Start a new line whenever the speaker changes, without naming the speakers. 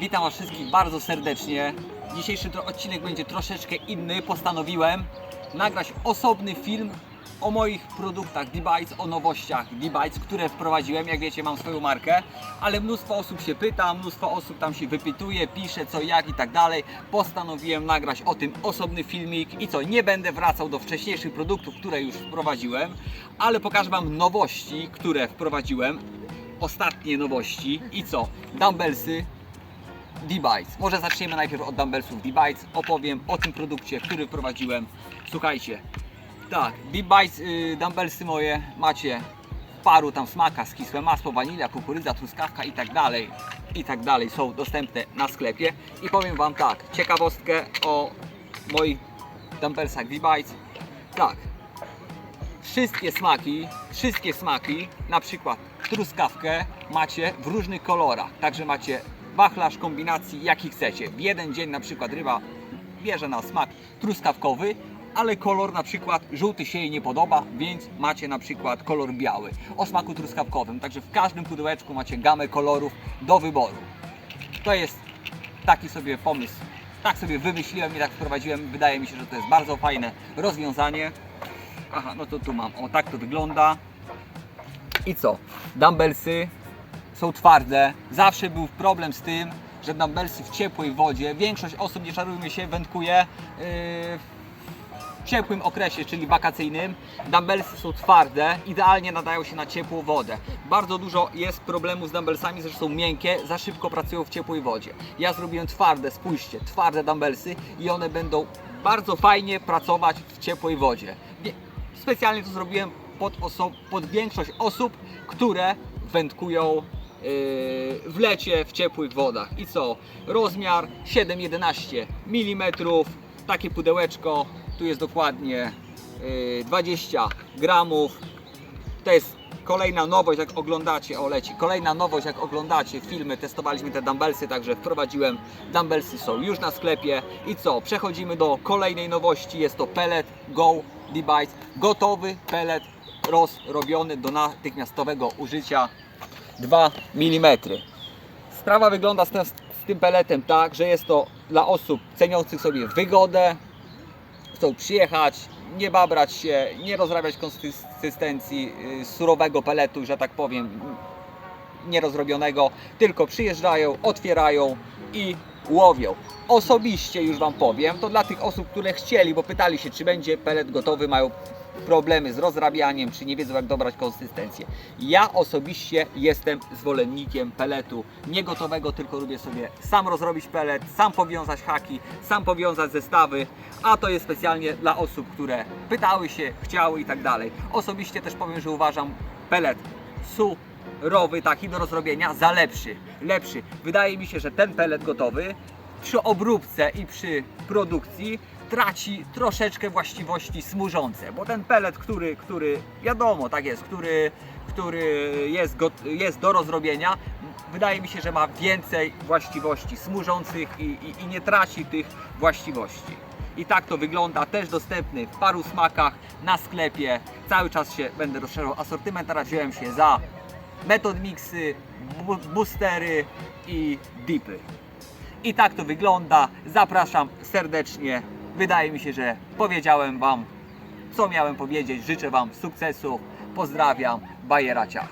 Witam Was wszystkich bardzo serdecznie. Dzisiejszy odcinek będzie troszeczkę inny. Postanowiłem nagrać osobny film o moich produktach Debites, o nowościach Debites, które wprowadziłem. Jak wiecie, mam swoją markę, ale mnóstwo osób się pyta, mnóstwo osób tam się wypytuje, pisze co jak i tak dalej. Postanowiłem nagrać o tym osobny filmik i co, nie będę wracał do wcześniejszych produktów, które już wprowadziłem, ale pokażę Wam nowości, które wprowadziłem Ostatnie nowości i co? Dumbbellsy, D-Bites. Może zaczniemy najpierw od dumbbellsów D-Bites. Opowiem o tym produkcie, który wprowadziłem. Słuchajcie, tak, D-Bites, y, dumbbellsy moje macie w paru tam smaka, skisłe masło, wanilia, kukurydza, truskawka i tak dalej, i tak dalej są dostępne na sklepie. I powiem Wam tak, ciekawostkę o moich dumbbellsach D-Bites. Tak, wszystkie smaki, wszystkie smaki, na przykład truskawkę macie w różnych kolorach. Także macie wachlarz kombinacji jaki chcecie. W jeden dzień na przykład ryba bierze na smak truskawkowy, ale kolor na przykład żółty się jej nie podoba, więc macie na przykład kolor biały o smaku truskawkowym. Także w każdym pudełeczku macie gamę kolorów do wyboru. To jest taki sobie pomysł. Tak sobie wymyśliłem i tak wprowadziłem. Wydaje mi się, że to jest bardzo fajne rozwiązanie. Aha, no to tu mam. O, tak to wygląda. I co? Dumbbellsy są twarde. Zawsze był problem z tym, że dumbbellsy w ciepłej wodzie, większość osób, nie czarujmy się, wędkuje yy, w ciepłym okresie, czyli wakacyjnym. Dumbbellsy są twarde, idealnie nadają się na ciepłą wodę. Bardzo dużo jest problemu z dumbbellsami, że są miękkie, za szybko pracują w ciepłej wodzie. Ja zrobiłem twarde, spójrzcie, twarde dumbbellsy i one będą bardzo fajnie pracować w ciepłej wodzie. Specjalnie to zrobiłem pod, pod większość osób, które wędkują yy, w lecie w ciepłych wodach. I co? Rozmiar 7-11 mm, takie pudełeczko, tu jest dokładnie yy, 20 gramów. To jest kolejna nowość, jak oglądacie, o leci, kolejna nowość, jak oglądacie filmy, testowaliśmy te dumbbellsy, także wprowadziłem, dumbbellsy są już na sklepie i co, przechodzimy do kolejnej nowości, jest to pellet Go D-Bites, gotowy pellet rozrobiony do natychmiastowego użycia 2 mm. Sprawa wygląda z, tym- z tym peletem tak, że jest to dla osób ceniących sobie wygodę, chcą przyjechać, nie babrać się, nie rozrabiać konsystencji y, surowego peletu, że tak powiem, nierozrobionego, tylko przyjeżdżają, otwierają i łowią. Osobiście już Wam powiem, to dla tych osób, które chcieli, bo pytali się, czy będzie pelet gotowy, mają problemy z rozrabianiem, czy nie wiedzą jak dobrać konsystencję. Ja osobiście jestem zwolennikiem peletu nie gotowego, tylko lubię sobie sam rozrobić pelet, sam powiązać haki, sam powiązać zestawy, a to jest specjalnie dla osób, które pytały się, chciały i tak dalej. Osobiście też powiem, że uważam pelet surowy, taki do rozrobienia, za lepszy. Lepszy. Wydaje mi się, że ten pelet gotowy przy obróbce i przy produkcji traci troszeczkę właściwości smużące, bo ten pelet, który, który wiadomo, tak jest, który, który jest, jest do rozrobienia, wydaje mi się, że ma więcej właściwości smużących i, i, i nie traci tych właściwości. I tak to wygląda, też dostępny w paru smakach na sklepie. Cały czas się będę rozszerzał asortyment, teraz wziąłem się za metod mixy, boostery i dipy. I tak to wygląda. Zapraszam serdecznie. Wydaje mi się, że powiedziałem Wam, co miałem powiedzieć. Życzę Wam sukcesu. Pozdrawiam. Bajera Ciach.